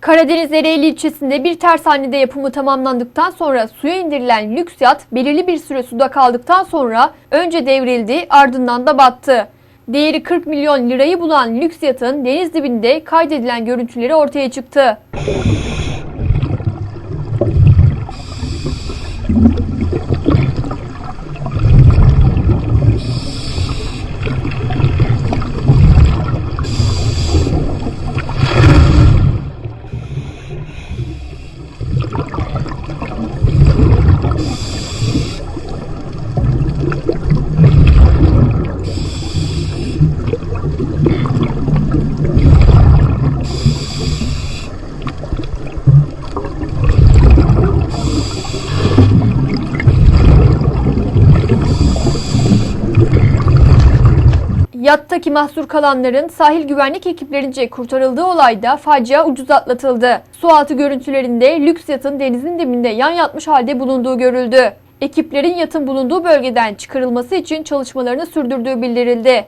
Karadeniz Ereğli ilçesinde bir tersanede yapımı tamamlandıktan sonra suya indirilen lüks yat belirli bir süre suda kaldıktan sonra önce devrildi ardından da battı. Değeri 40 milyon lirayı bulan lüks yatın deniz dibinde kaydedilen görüntüleri ortaya çıktı. Yattaki mahsur kalanların sahil güvenlik ekiplerince kurtarıldığı olayda facia ucuz atlatıldı. Sualtı görüntülerinde lüks yatın denizin dibinde yan yatmış halde bulunduğu görüldü. Ekiplerin yatın bulunduğu bölgeden çıkarılması için çalışmalarını sürdürdüğü bildirildi.